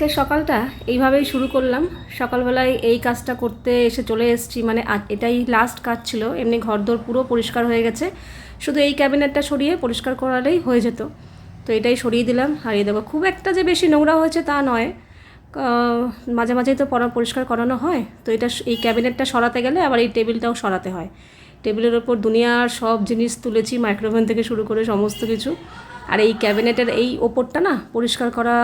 আজকে সকালটা এইভাবেই শুরু করলাম। সকালবেলায় এই কাজটা করতে এসে চলে এসেছি। মানে এটাই লাস্ট কাজ ছিল। এমনি ঘরদোর পুরো পরিষ্কার হয়ে গেছে। শুধু এই ক্যাবিনেটটা সরিয়ে পরিষ্কার করালেই হয়ে যেত। তো এটাই সরিয়ে দিলাম, হারিয়ে দেবো। খুব একটা যে বেশি নোংরা হয়েছে তা নয়। মাঝে মাঝেই তো পরা পরিষ্কার করানো হয়। তো এটা এই ক্যাবিনেটটা সরাতে গেলে আবার এই টেবিলটাও সরাতে হয়। টেবিলের ওপর দুনিয়ার সব জিনিস তুলেছি মাইক্রোওভেন থেকে শুরু করে সমস্ত কিছু। আর এই ক্যাবিনেটের এই ওপরটা না পরিষ্কার করা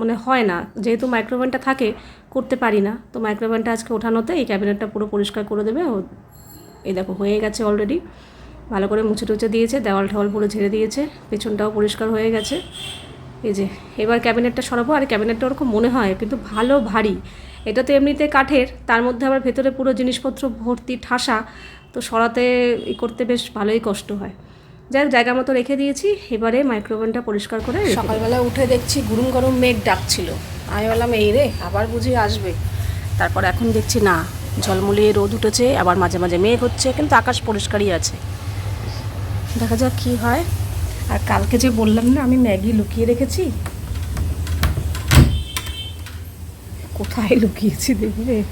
মানে হয় না। যেহেতু মাইক্রোওভেনটা থাকে, করতে পারি না। তো মাইক্রোওভেনটা আজকে ওঠানোতে এই ক্যাবিনেটটা পুরো পরিষ্কার করে দেবে। এই দেখো, হয়ে গেছে অলরেডি ভালো করে মুছে টুচে দিয়েছে, দেওয়াল ঠেওয়াল পুরো ঝেড়ে দিয়েছে, পেছনটাও পরিষ্কার হয়ে গেছে। এই যে, এবার ক্যাবিনেটটা সরাবো। আর ক্যাবিনেটটা ওরকম মনে হয়, কিন্তু ভালো ভারী। এটা তো এমনিতে কাঠের, তার মধ্যে আবার ভেতরে পুরো জিনিসপত্র ভর্তি ঠাসা। তো সরাতে করতে বেশ ভালোই কষ্ট হয়। যাই জায়গা মতো রেখে দিয়েছি। এবারে মাইক্রোওভেনটা পরিষ্কার করে সকালবেলা উঠে দেখছি গুরুম গরম মেঘ ডাকছিল। আমি বললাম, এই রে, আবার বুঝি আসবে। তারপর এখন দেখছি, না ঝলমলিয়ে রোদ উঠেছে, আবার মাঝে মাঝে মেঘ হচ্ছে, কিন্তু আকাশ পরিষ্কারই আছে। দেখা যাক কি হয়। আর কালকে যে বললাম না, আমি ম্যাগি লুকিয়ে রেখেছি। কোথায় লুকিয়েছি দেখবে?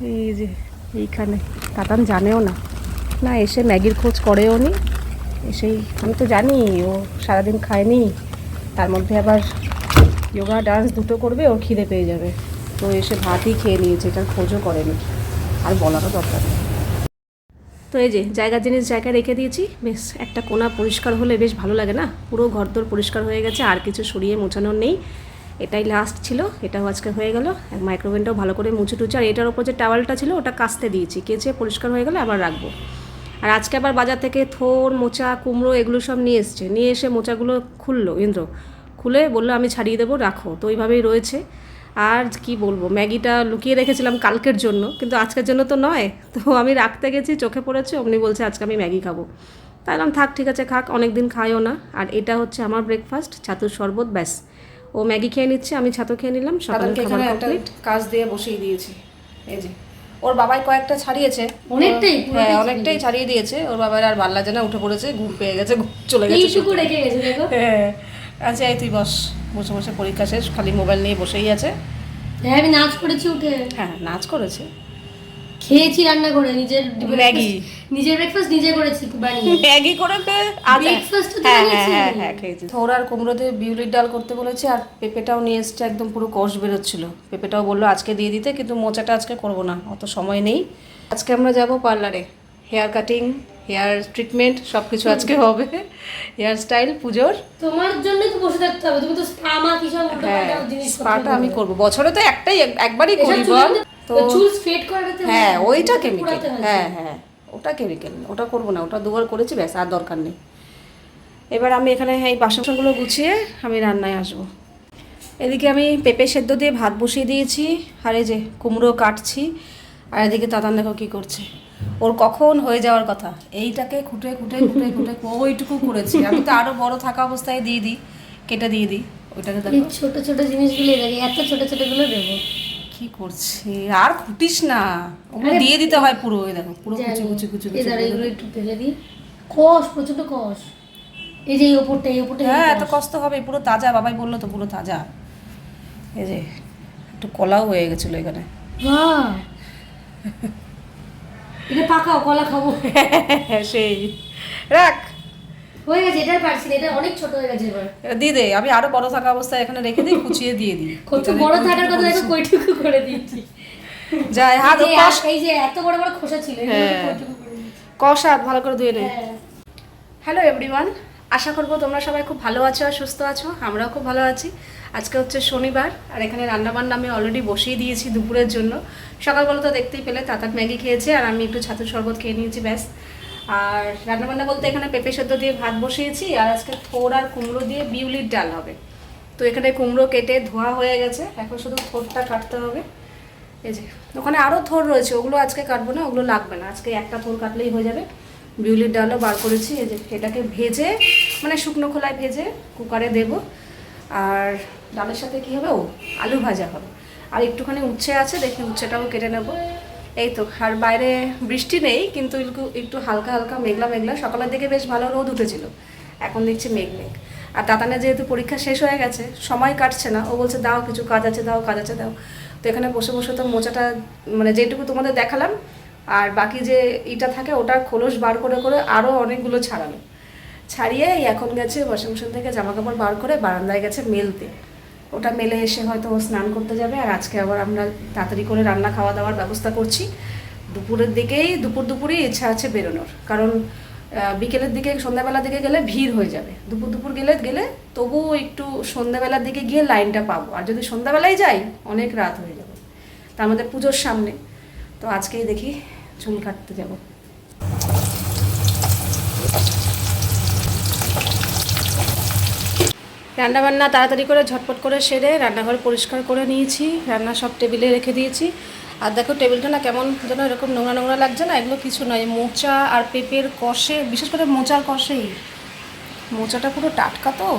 এই যে, এইখানে। তাতান জানেও না। না, এসে ম্যাগির খোঁজ করেও নি এসেই। আমি তো জানি, ও সারাদিন খায়নি, তার মধ্যে আবার যোগা ডান্স দুটো করবে, ওর খিদে পেয়ে যাবে। তো এসে ভাতই খেয়ে নিয়েছে, এটার খোঁজও করেনি। আর বলারও দরকার নেই। তো এই যে, জায়গা, জিনিস জায়গায় রেখে দিয়েছি। বেশ, একটা কোণা পরিষ্কার হলে বেশ ভালো লাগে না? পুরো ঘর ঘরদোর পরিষ্কার হয়ে গেছে, আর কিছু সরিয়ে মোছানোর নেই। এটাই লাস্ট ছিল, এটাও আজকে হয়ে গেল। মাইক্রোওভেনটাও ভালো করে মুছে টুচে আর এটার ওপর যে টাওয়ালটা ছিল, ওটা কাচতে দিয়েছি। কেচে পরিষ্কার হয়ে গেলে আবার রাখব। আর আজকে আবার বাজার থেকে থোর মোচা কুমড়ো এগুলো সব নিয়ে এসছে। নিয়ে এসে মোচাগুলো খুললো ইন্দ্র। খুলে বলল আমি ছাড়িয়ে দেবো রাখো। তো ওইভাবেই রয়েছে। আর কি বলব ম্যাগিটা লুকিয়ে রেখেছিলাম কালকের জন্য কিন্তু আজকের জন্য তো নয়। তো আমি রাখতে গেছি চোখে পড়েছে অমনি বলছে আজকে আমি ম্যাগি খাব। তাই বললাম থাক ঠিক আছে খাক অনেক দিন খাইও না। আর এটা হচ্ছে আমার ব্রেকফাস্ট ছাতুর শরবত ব্যাস। ও ম্যাগি খেয়ে নিচ্ছে আমি ছাতু খেয়ে নিলাম সকালে খাবার কমপ্লিট কাজ দিয়ে বসিয়ে দিয়েছি। এই যে ওর বাবাই কয়েকটা ছাড়িয়েছে। অনেকটাই, হ্যাঁ অনেকটাই ছাড়িয়ে দিয়েছে। ওর বাবার আর বাল্লা জানা উঠে পড়েছে ঘুম পেয়ে গেছে চলে গেছে হ্যাঁ। আচ্ছা এই তুই বস বসে বসে পরীক্ষা শেষ খালি মোবাইল নিয়ে বসেই আছে। হ্যাঁ আমি নাচ করেছি উঠে হ্যাঁ নাচ করেছে। খেয়েছি রান্না করে নিজের ম্যাগি। নিজের ব্রেকফাস্ট নিজে করেছি বানিয়ে। ম্যাগি করে Breakfast তো হ্যাঁ হ্যাঁ হ্যাঁ হ্যাঁ খেয়েছি। থোর আর কুমড়ো দিয়ে বিউলির ডাল করতে বলেছে আর পেঁপেটাও নিয়ে এসছে একদম পুরো কষ বেরোচ্ছিল। পেঁপেটাও বলল আজকে দিয়ে দিতে কিন্তু মোচাটা আজকে করব না অত সময় নেই। আজকে আমরা যাব পার্লারে। হেয়ার কাটিং হেয়ার ট্রিটমেন্ট সব কিছু আজকে হবে। হেয়ার স্টাইল পুজোর। তোমার জন্যই তো বসে থাকতে হবে তুমি তো স্পা মা কি সব হ্যাঁ জিনিস স্পাটা আমি করব। বছরে তো একটাই একবারই করি বল। তো স্ট্রেট করাতে হ্যাঁ ওইটা কেমিক্যাল হ্যাঁ হ্যাঁ ওটা কেমিক্যাল ওটা করব না ওটা দুবার করেছি ব্যাস আর দরকার নেই। এবার আমি এখানে এই বাসনগুলো গুছিয়ে আমি রান্নায় আসব। এদিকে আমি পেঁপে সেদ্ধ দিয়ে ভাত বসিয়ে দিয়েছি আর এই যে কুমড়ো কাটছি আর এদিকে তাতান দেখো কী করছে। ওর কখন হয়ে যাওয়ার কথা এইটাকে খুঁটে খুঁটে খুঁটে খুঁটে ওইটুকু করেছি। আমি তো আরও বড় থাকা অবস্থায় দিয়ে দিই কেটে দিয়ে দিই ওইটাকে দেখো। ছোট ছোট জিনিসগুলো এত ছোট ছোটগুলো দেবো। কি করছে? আর খুঁটিস না। ওগুলো দিয়ে দিতে হয় পুরো ওই দেখো পুরো কুচি কুচি কুচি এই কুচি এগুলো একটু ফেলে দিই। কষ প্রচণ্ড কষ। এই যে এই ওপরটা এই ওপরটা হ্যাঁ এত কষ্ট হবে পুরো তাজা বাবাই বলল তো পুরো তাজা। এই যে একটু কলাও হয়ে গেছিল এখানে। বাহ! এটা পাকাও কলা খাব। সেই। রাখ। হয়ে গেছে এটার পারছি না এটা অনেক ছোট হয়ে গেছে এবার। এটা দিয়ে দে আমি আরও বড় থাকা অবস্থায় এখানে রেখে দিই কুচিয়ে দিয়ে দিই। কত বড় থাকার কথা দেখো কইটুকু করে দিয়েছি যাই হাত এই কষ। এই যে এত বড় বড় খোসা ছিল হ্যাঁ। কষ হাত ভালো করে ধুয়ে নে। হ্যাঁ। হ্যালো এভরিওয়ান আশা করব তোমরা সবাই খুব ভালো আছো আর সুস্থ আছো আমরাও খুব ভালো আছি। আজকে হচ্ছে শনিবার আর এখানে রান্নাবান্না আমি অলরেডি বসিয়ে দিয়েছি দুপুরের জন্য। সকালবেলা তো দেখতেই পেলে তাতাক ম্যাগি খেয়েছে আর আমি একটু ছাতুর শরবত খেয়ে নিয়েছি ব্যাস। আর রান্নাবান্না বলতে এখানে পেঁপে সেদ্ধ দিয়ে ভাত বসিয়েছি, আর আজকে থোর আর কুমড়ো দিয়ে বিউলির ডাল হবে। তো এখানে কুমড়ো কেটে ধোয়া হয়ে গেছে, এখন শুধু থোরটা কাটতে হবে। এই যে, ওখানে আরও থোর রয়েছে, ওগুলো আজকে কাটবো না, ওগুলো লাগবে না। আজকে একটা থোর কাটলেই হয়ে যাবে। বিউলির ডালও বার করেছি, এই যে এটাকে ভেজে মানে শুকনো খোলায় ভেজে কুকারে দেব। আর ডালের সাথে কী হবে? ও, আলু ভাজা হবে। আর একটুখানি উচ্ছে আছে, দেখি উচ্ছেটাও কেটে নেব। এই তো, আর বাইরে বৃষ্টি নেই, কিন্তু একটু হালকা হালকা মেঘলা মেঘলা। সকালের দিকে বেশ ভালো রোদ উঠেছিল। এখন দেখছি মেঘ মেঘ। আর তাতানের যেহেতু পরীক্ষা শেষ হয়ে গেছে, সময় কাটছে না। ও বলছে, দাও, কিছু কাজ আছে, দাও, কাজ আছে, দাও। তো এখানে বসে বসে তো মোচাটা মানে যেটুকু তোমাদের দেখালাম, আর বাকি যে ইটা থাকে, ওটার খোলস বার করে করে আরও অনেকগুলো ছাড়ালো। ছাড়িয়ে এখন গেছে ওয়াশিং মেশিন থেকে জামা কাপড় বার করে বারান্দায় গেছে মেলতে। ওটা মেলে এসে হয়তো ও স্নান করতে যাবে, আর আজকে আবার আমরা তাড়াতাড়ি করে রান্না খাওয়া দাওয়ার ব্যবস্থা করছি। দুপুরের দিকেই, দুপুর দুপুরই ইচ্ছা আছে বেরোনোর। কারণ বিকেলের দিকে, সন্ধ্যাবেলার দিকে গেলে ভিড় হয়ে যাবে। দুপুর দুপুর গেলে গেলে তবুও একটু সন্ধ্যাবেলার দিকে গিয়ে লাইনটা পাবো। আর যদি সন্ধ্যাবেলায় যাই, অনেক রাত হয়ে যাবে। তার মধ্যে পুজোর সামনে। তো আজকেই দেখি চুল কাটতে যাব। রান্নাবান্না তাড়াতাড়ি করে ঝটপট করে সেরে রান্নাঘর পরিষ্কার করে নিয়েছি, রান্না সব টেবিলে রেখে দিয়েছি। আর দেখো টেবিলটা না কেমন যেন এরকম নোংরা নোংরা লাগছে না, এগুলো কিছু নয়, মোচা আর পেঁপের কষে, বিশেষ করে মোচার কষেই। মোচাটা পুরো টাটকা তো।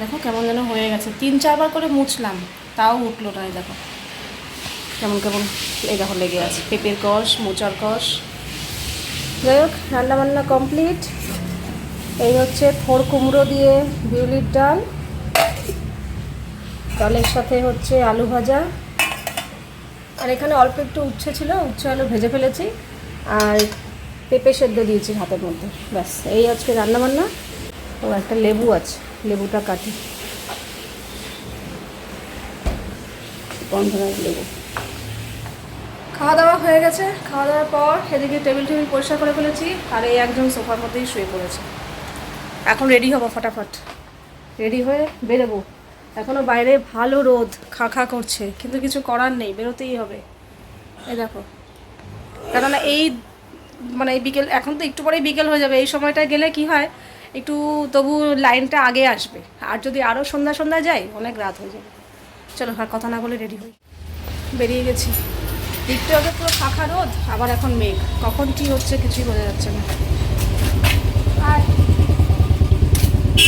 দেখো কেমন যেন হয়ে গেছে। তিন চারবার করে মুছলাম, তাও উঠল না দেখো। কেমন কেমন এই দেখো লেগে আছে। পেঁপের কষ, মোচার কষ। যাই হোক, রান্নাবান্না কমপ্লিট। এই হচ্ছে থোর কুমড়ো দিয়ে বিউলির ডাল। ডালের সাথে হচ্ছে আলু ভাজা। আর এখানে অল্প একটু উচ্ছে ছিল, উচ্ছে আলু ভেজে ফেলেছি। আর পেঁপে সেদ্ধ দিয়েছি হাতের মধ্যে, ব্যাস। এই আজকে রান্নাবান্না। ও, একটা লেবু আছে, লেবুটা কাটি। লেবু। খাওয়া দাওয়া হয়ে গেছে। খাওয়া দাওয়ার পর এদিকে টেবিল টেবিল পরিষ্কার করে ফেলেছি। আর এই একজন সোফার মধ্যেই শুয়ে পড়েছে। এখন রেডি হব ফটাফট। রেডি হয়ে বেরোবো। এখনও বাইরে ভালো রোদ, খা খা করছে, কিন্তু কিছু করার নেই, বেরোতেই হবে। এই দেখো। কেননা এই মানে এই বিকেল, এখন তো একটু পরেই বিকেল হয়ে যাবে, এই সময়টায় গেলে কি হয়, একটু তবু লাইনটা আগে আসবে। আর যদি আরও সন্ধ্যা সন্ধ্যা যাই অনেক রাত হয়ে যাবে। চলো, আর কথা না বলে রেডি হই। বেরিয়ে গেছি। একটু আগে পুরো ফাঁকা রোদ, আবার এখন মেঘ। কখন কি হচ্ছে কিছুই বোঝা যাচ্ছে না। আর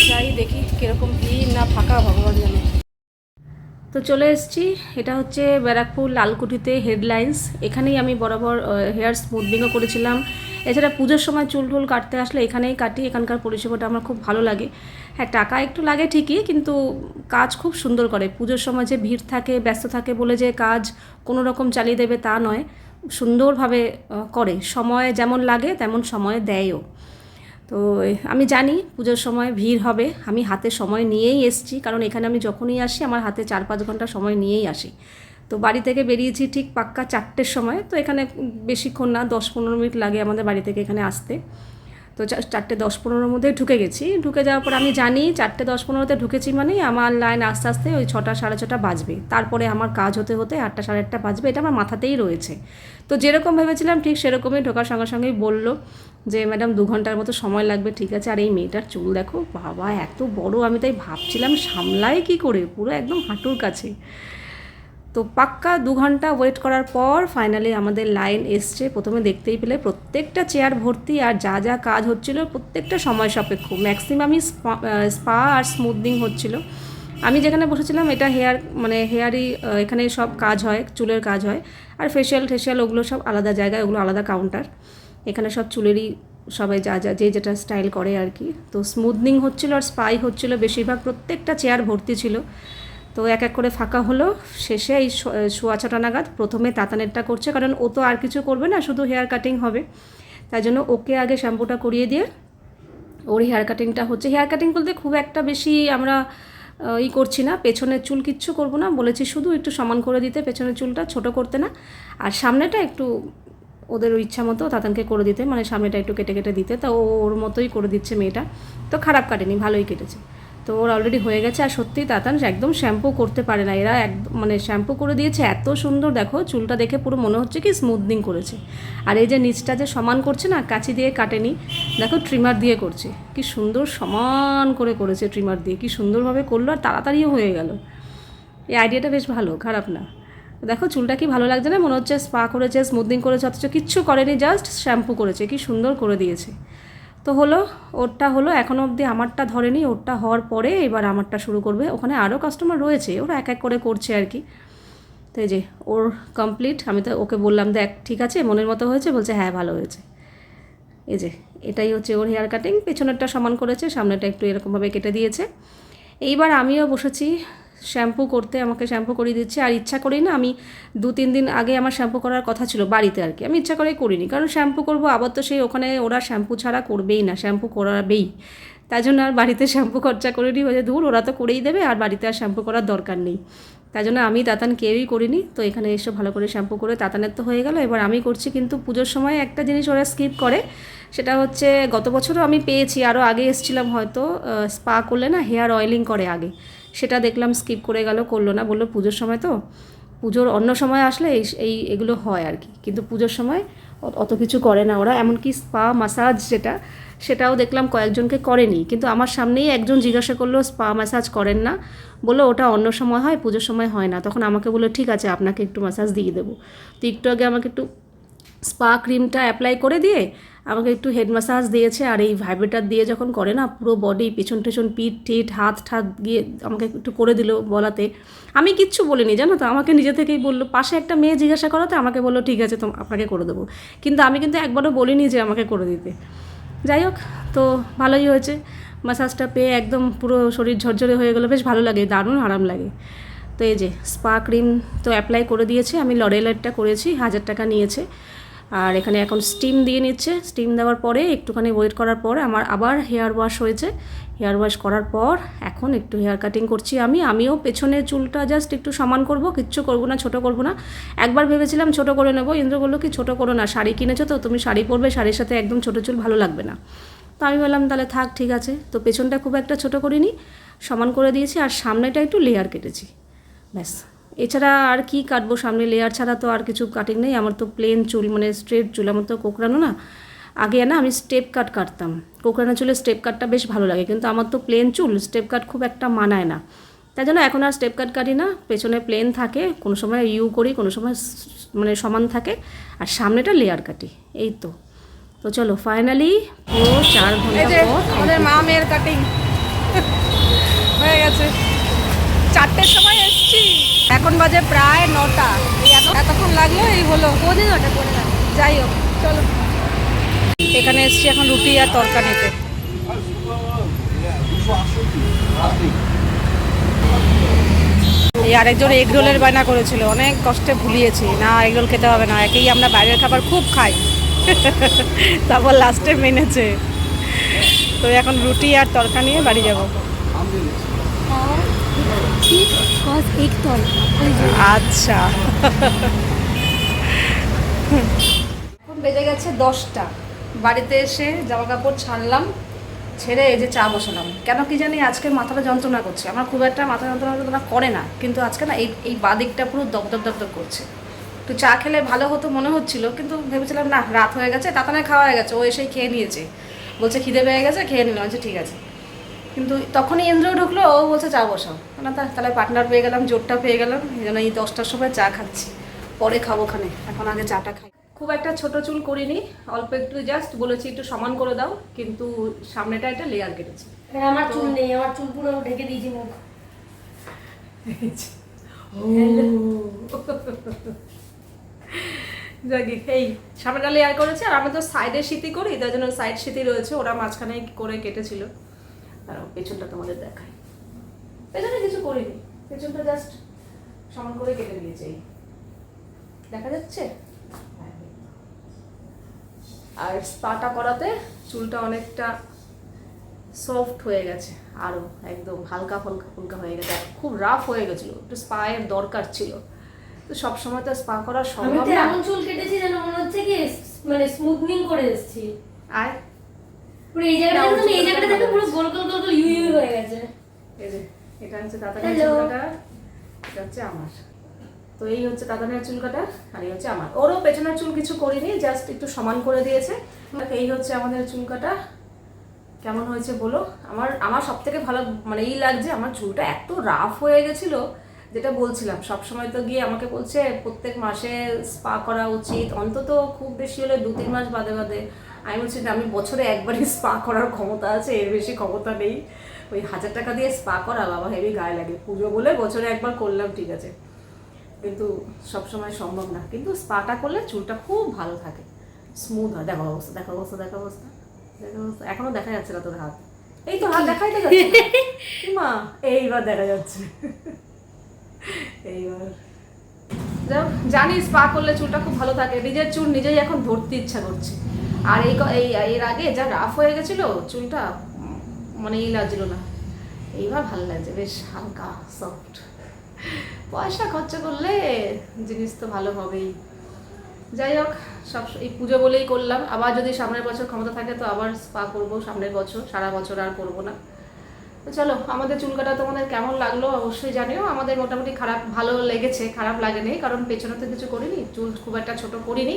যাই দেখি কীরকম ভিড় না ফাঁকা, ভগবান জানে। তো চলে এসেছি, এটা হচ্ছে ব্যারাকপুর লালকুঠিতে হেডলাইন্স। এখানেই আমি বরাবর হেয়ার স্মুথনিংও করেছিলাম। এছাড়া পুজোর সময় চুল টুল কাটতে আসলে এখানেই কাটি, এখানকার পরিষেবাটা আমার খুব ভালো লাগে। হ্যাঁ টাকা একটু লাগে ঠিকই, কিন্তু কাজ খুব সুন্দর করে। পুজোর সময় যে ভিড় থাকে, ব্যস্ত থাকে বলে যে কাজ কোনো রকম চালিয়ে দেবে তা নয়, সুন্দরভাবে করে। সময় যেমন লাগে, তেমন সময় দেয়ও। তো আমি জানি পুজোর সময় ভিড় হবে। আমি হাতে সময় নিয়েই এসছি, কারণ এখানে আমি যখনই আসি, আমার হাতে চার পাঁচ ঘণ্টা সময় নিয়েই আসি। তো বাড়ি থেকে বেরিয়েছি ঠিক পাক্কা চারটের সময়, তো এখানে বেশিক্ষণ না দশ পনেরো মিনিট লাগে আমাদের বাড়ি থেকে এখানে আসতে। তো চারটে দশ পনেরোর মধ্যে ঢুকে গেছি। ঢুকে যাওয়ার পর আমি জানি চারটে দশ পনেরোতে ঢুকেছি মানে আমার লাইন আস্তে আস্তে ওই ছটা সাড়ে ছটা বাজবে। তারপরে আমার কাজ হতে হতে আটটা সাড়ে আটটা বাজবে এটা আমার মাথাতেই রয়েছে। তো যেরকম ভেবেছিলাম ঠিক সেরকমই ঢোকার সঙ্গে সঙ্গেই বলল যে, ম্যাডাম, দু ঘণ্টার মতো সময় লাগবে, ঠিক আছে? আর এই মেয়েটার চুল দেখো, বাবা, এত বড়। আমি তাই ভাবছিলাম সামলাই কি করে? পুরো একদম হাঁটুর কাছে। তো পাক্কা দু ঘণ্টা ওয়েট করার পর ফাইনালি আমাদের লাইন এসছে। প্রথমে দেখতেই পেলে প্রত্যেকটা চেয়ার ভর্তি আর যা যা কাজ হচ্ছিল প্রত্যেকটা সময় সাপেক্ষ। ম্যাক্সিমামই স্পা আর স্মুথনিং হচ্ছিল। আমি যেখানে বসেছিলাম এটা হেয়ার মানে হেয়ারই এখানে সব কাজ হয়, চুলের কাজ হয়। আর ফেশিয়াল টেশিয়াল ওগুলো সব আলাদা জায়গায়, ওগুলো আলাদা কাউন্টার এখানে সব চুলেরই সবাই যা যা, যে যেটা স্টাইল করে আর কি। তো স্মুথনিং হচ্ছিল আর স্পাই হচ্ছিল বেশিরভাগ প্রত্যেকটা চেয়ার ভর্তি ছিল। তো এক এক করে ফাঁকা হলো। শেষে এই সোয়া ছটা নাগাদ প্রথমে তাতানেরটা করছে, কারণ ও তো আর কিছু করবে না, শুধু হেয়ার কাটিং হবে। তাই জন্য ওকে আগে শ্যাম্পুটা করিয়ে দিয়ে ওর হেয়ার কাটিংটা হচ্ছে। হেয়ার কাটিং বলতে খুব একটা বেশি আমরা ই করছি না, পেছনের চুল কিচ্ছু করব না। বলেছি শুধু একটু সমান করে দিতে, পেছনের চুলটা ছোট করতে না। আর সামনেটা একটু ওদের ইচ্ছা মতো তাতানকে করে দিতে মানে সামনেটা একটু কেটে কেটে দিতে। তা ওর মতোই করে দিচ্ছে মেয়েটা। তো খারাপ কাটেনি, ভালোই কেটেছে। তো ওর অলরেডি হয়ে গেছে আর সত্যিই তাতান একদম শ্যাম্পু করতে পারে না। এরা একদম মানে শ্যাম্পু করে দিয়েছে, এত সুন্দর দেখো, চুলটা দেখে পুরো মনে হচ্ছে কি স্মুথনিং করেছে। আর এই যে নিচটা যে সমান করছে না, কাঁচি দিয়ে কাটেনি, দেখো ট্রিমার দিয়ে করছে। কি সুন্দর সমান করে করেছে ট্রিমার দিয়ে, কি সুন্দরভাবে করল আর তাড়াতাড়িও হয়ে গেল। এই আইডিয়াটা বেশ ভালো, খারাপ না। দেখো চুলটা কি ভালো লাগছে না? মনে হচ্ছে স্পা করেছে স্মুথনিং করেছে, অথচ কিচ্ছু করেনি জাস্ট শ্যাম্পু করেছে, কি সুন্দর করে দিয়েছে। তো হলো, ওরটা হলো এখনও অবধি আমারটা ধরেনি, ওরটা হওয়ার পরে এবার আমারটা শুরু করবে। ওখানে আরও কাস্টমার রয়েছে, ওরা এক এক করে করছে আর কি। তো যে, ওর কমপ্লিট আমি তো ওকে বললাম, দেখ, ঠিক আছে, মনের মতো হয়েছে? বলছে হ্যাঁ ভালো হয়েছে। এই যে, এটাই হচ্ছে ওর হেয়ার কাটিং পেছনেরটা সমান করেছে, সামনেটা একটু এরকমভাবে কেটে দিয়েছে। এইবার আমিও বসেছি শ্যাম্পু করতে আমাকে শ্যাম্পু করিয়ে দিচ্ছে। আর ইচ্ছা করি না আমি দু, তিন দিন আগে আমার শ্যাম্পু করার কথা ছিল বাড়িতে আর কি। আমি ইচ্ছা করেই করিনি। কারণ শ্যাম্পু করব, আবার তো সেই ওখানে ওরা শ্যাম্পু ছাড়া করবেই না, শ্যাম্পু করাবেই। তাই জন্য আর বাড়িতে শ্যাম্পু খরচা করে নিই বলে দূর ওরা তো করেই দেবে, আর বাড়িতে আর শ্যাম্পু করার দরকার নেই। তাই জন্য আমি তাতান কেউই করিনি। তো এখানে এসে ভালো করে শ্যাম্পু করে তাতানের তো হয়ে গেল। এবার আমি করছি কিন্তু পুজোর সময় একটা জিনিস ওরা স্কিপ করে। সেটা হচ্ছে গত বছরও আমি পেয়েছি আরও আগে এসেছিলাম হয়তো স্পা করলে না হেয়ার অয়েলিং করে আগে। সেটা দেখলাম স্কিপ করে গেল, করল না, বলল পুজোর সময় তো। পুজোর অন্য সময় আসলে এই এই, এগুলো হয় আর কি। কিন্তু পুজোর সময় অত- কিছু করে না ওরা। এমনকি স্পা মাসাজ যেটা, সেটাও দেখলাম কয়েকজনকে করেনি। কিন্তু আমার সামনেই একজন জিজ্ঞাসা করল স্পা ম্যাসাজ করেন না? বলল, ওটা অন্য সময় হয়, পুজোর সময় হয় না। তখন আমাকে বলল, ঠিক আছে, আপনাকে একটু ম্যাসাজ দিয়ে দেবো। তো একটু আগে আমাকে একটু স্পা ক্রিমটা অ্যাপ্লাই করে দিয়ে আমাকে একটু হেড ম্যাসাজ দিয়েছে আর এই ভাইব্রেটার দিয়ে যখন করে না, পুরো বডি পিছন টেছন পিঠ টিট হাত ঠাত গিয়ে আমাকে একটু করে দিল বলাতে। আমি কিচ্ছু বলিনি, জানো তো? আমাকে নিজে থেকেই বলল, পাশে একটা মেয়ে জিজ্ঞাসা করাতে? আমাকে বলল, ঠিক আছে তো আপনাকে করে দেবো। কিন্তু আমি কিন্তু একবারও বলিনি যে আমাকে করে দিতে। যাই হোক, তো ভালোই হয়েছে। ম্যাসাজটা পেয়ে একদম পুরো শরীর ঝরঝরে হয়ে গেলো। বেশ ভালো লাগে, দারুণ আরাম লাগে। তো এই যে, স্পা ক্রিম তো অ্যাপ্লাই করে দিয়েছে। আমি লরেলেরটা করেছি, হাজার টাকা নিয়েছে। আর এখানে এখন স্টিম দিয়ে নিচ্ছে। স্টিম দেওয়ার পরে একটুখানি ওয়েট করার পর আমার আবার হেয়ার ওয়াশ হয়েছে। হেয়ার ওয়াশ করার পর এখন একটু হেয়ার কাটিং করছি আমি। আমিও পেছনের চুলটা জাস্ট একটু সমান করব, কিচ্ছু করব না, ছোট করব না। একবার ভেবেছিলাম ছোট করে নেব, ইন্দ্র বলল, কি ছোট করো না, শাড়ি কিনেছো তো, তুমি শাড়ি পরবে, শাড়ির সাথে একদম ছোট চুল ভালো লাগবে না। তো আমি বললাম, তাহলে থাক, ঠিক আছে। তো পেছনটা খুব একটা ছোট করিনি, সমান করে দিয়েছি আর সামনেটা একটু লেয়ার কেটেছি। ব্যাস। এছাড়া আর কি কাটবো সামনে লেয়ার ছাড়া তো আর কিছু কাটিং নেই। আমার তো প্লেন চুল মানে স্ট্রেট চুল আমার তো কোকড়ানো না। আগে না আমি স্টেপ কাট কাটতাম। কোকড়ানো চুলে স্টেপ কাটটা বেশ ভালো লাগে কিন্তু আমার তো প্লেন চুল স্টেপ কাট খুব একটা মানায় না। তাই জন্য এখন আর স্টেপ কাট কাটি না। পেছনে প্লেন থাকে কোনো সময় ইউ করি কোনো সময় মানে সমান থাকে আর সামনেটা লেয়ার কাটি। এই তো। তো চলো ফাইনালি পুরো চার ঘণ্টা আমাদের মা মেয়ের কাটিং হয়ে গেছে। চারটের সময় এখন বাজে প্রায় নটা। এতক্ষণ লাগল এই হলো। পৌনে নটা যাই হোক চলো। এখানে এসছি এখন রুটি আর তরকারিতে এই আরেকজন এগ রোলের বায়না করেছিল। অনেক কষ্টে ভুলিয়েছি। না এগ রোল খেতে হবে না। একেই আমরা বাইরের খাবার খুব খাই। তারপর লাস্টে মেনেছে। তো এখন রুটি আর তরকা নিয়ে বাড়ি যাব। কস এক তল আচ্ছা। এখন বেজে গেছে দশটা। বাড়িতে এসে জামা কাপড় ছাড়লাম ছেড়ে এই যে চা বসালাম। কেন কি জানি আজকে মাথাটা যন্ত্রণা করছে। আমার খুব একটা মাথা যন্ত্রণা যন্ত্রণা করে না। কিন্তু আজকে না এই এই বাদিকটা পুরো দপদপ দপদপ করছে। একটু চা খেলে ভালো হতো মনে হচ্ছিল কিন্তু ভেবেছিলাম না রাত হয়ে গেছে তাতানে খাওয়া হয়ে গেছে ও এসেই খেয়ে নিয়েছে। বলছে খিদে পেয়ে গেছে খেয়ে নিলাম। আচ্ছা ঠিক আছে। কিন্তু তখনই ইন্দ্র ঢুকলো ও বলছে চা বসাও। না তা- তাহলে পার্টনার পেয়ে গেলাম জোরটা পেয়ে গেলাম এই জন্য এই দশটার সময় চা খাচ্ছি। পরে খাব খানে এখন আগে চাটা খাই। খুব একটা ছোট চুল করিনি অল্প একটু জাস্ট বলেছি একটু সমান করে দাও। কিন্তু সামনেটা একটা লেয়ার কেটেছি। আমার চুল নেই আমার চুল পুরো ঢেকে দিয়েছি মুখ। যাকে এই সামনেটা লেয়ার করেছে আর আমি তো সাইডে শীতি করি তাই জন্য সাইড শীতি রয়েছে ওরা মাঝখানে করে কেটেছিল। আর পেছনটা তোমাদের দেখায় পেছনে কিছু করিনি পেছনটা জাস্ট সমান করে কেটে দিয়েছে দেখা যাচ্ছে? আর স্পাটা করাতে চুলটা অনেকটা সফট হয়ে গেছে আরও একদম হালকা ফুলকা ফুলকা হয়ে গেছে। খুব রাফ হয়ে গেছিল একটু স্পায়ের দরকার ছিল। তো সবসময় তো স্পা করা আমি সম্ভব তো না। এমন চুল কেটেছি যেন মনে হচ্ছে কি মানে স্মুথনিং করে এসেছি। আর পুরো এই জায়গাটা না, এই জায়গাটা দেখো পুরো গোল গোল গোল গোল ইউ ইউ হয়ে গেছে। এই যে এটা হচ্ছে দাদানের Hello. চুলকাটা এটা হচ্ছে আমার। তো এই হচ্ছে দাদানের চুলকাটা আর এই হচ্ছে আমার। ওরও পেছনের চুল কিছু করিনি জাস্ট একটু সমান করে দিয়েছে। এই হচ্ছে আমাদের কেমন হয়েছে বলো? আমার আমার সব থেকে ভালো মানে এই লাগছে আমার চুলটা এত রাফ হয়ে গেছিল যেটা বলছিলাম সব সময় তো গিয়ে আমাকে বলছে প্রত্যেক মাসে স্পা করা উচিত। অন্তত খুব বেশি হলে দু তিন মাস বাদে বাদে। আমি বলছি যে আমি বছরে একবারই স্পা করার ক্ষমতা আছে এর বেশি ক্ষমতা নেই। ওই হাজার টাকা দিয়ে স্পা করা বাবা হেভি গায়ে লাগে। পুজো বলে বছরে একবার করলাম ঠিক আছে। কিন্তু সব সময় সম্ভব না। কিন্তু স্পাটা করলে চুলটা খুব ভালো থাকে। স্মুথ হয়। দেখো অবস্থা দেখো অবস্থা দেখো অবস্থা দেখো অবস্থা। এখনও দেখা যাচ্ছে না তোর হাত। এই তো হাত দেখাই তো যাচ্ছে। মা এইবার দেখা যাচ্ছে। এইবার। যাও জানি স্পা করলে চুলটা খুব ভালো থাকে। নিজের চুল নিজেই এখন ধরতে ইচ্ছা করছে। আর এই এর আগে যা রাফ হয়ে গেছিল, চুলটা মানে ই লাগছিল না। এইবার ভালো লাগছে, বেশ হালকা সফট পয়সা খরচা করলে জিনিস তো ভালো হবেই। যাই হোক, সব এই পুজো বলেই করলাম। আবার যদি সামনের বছর ক্ষমতা থাকে তো আবার স্পা করব, সামনের বছর, সারা বছর আর করব না। তো চলো, আমাদের চুল কাটা তোমাদের কেমন লাগল অবশ্যই জানিও। আমাদের মোটামুটি খারাপ, ভালো লেগেছে, খারাপ লাগেনি, কারণ পেছনে তো কিছু করিনি। চুল খুব একটা ছোট করিনি।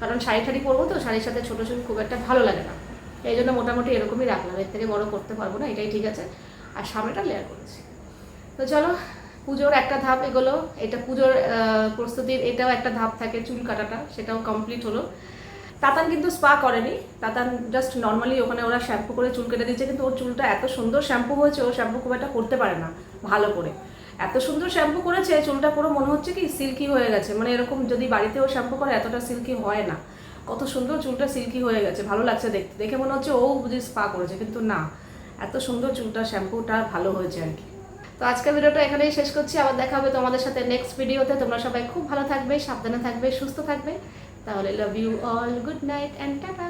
কারণ শাড়ি ঠাড়ি পরবো তো, শাড়ির সাথে ছোটো চুল খুব একটা ভালো লাগে না। এই জন্য মোটামুটি এরকমই রাখলাম। এর থেকে বড় করতে পারব না, এটাই ঠিক আছে। আর সামনেটা লেয়ার করেছি। তো চলো, পুজোর একটা ধাপ এগোলো। এটা পুজোর প্রস্তুতির, এটাও একটা ধাপ থাকে চুল কাটাটা, সেটাও কমপ্লিট হলো। তাতান কিন্তু স্পা করেনি। তাতান জাস্ট নর্মালি ওখানে ওরা শ্যাম্পু করে চুল কেটে দিচ্ছে, কিন্তু ওর চুলটা এত সুন্দর শ্যাম্পু হয়েছে, ও শ্যাম্পু খুব একটা করতে পারে না ভালো করে। এত সুন্দর শ্যাম্পু করেছে, চুলটা পুরো মনে হচ্ছে কি সিল্কি হয়ে গেছে। মানে এরকম যদি বাড়িতেও শ্যাম্পু করে, এতটা সিল্কি হয় না। কত সুন্দর চুলটা সিল্কি হয়ে গেছে, ভালো লাগছে দেখতে। দেখে মনে হচ্ছে ও বুঝি স্পা করেছে, কিন্তু না। এত সুন্দর চুলটা শ্যাম্পুটা ভালো হয়েছে আর কি। তো আজকের ভিডিওটা এখানেই শেষ করছি। আবার দেখা হবে তোমাদের সাথে নেক্সট ভিডিওতে তোমরা সবাই খুব ভালো থাকবে, সাবধানে থাকবে, সুস্থ থাকবে। তাহলে love you all good night and tata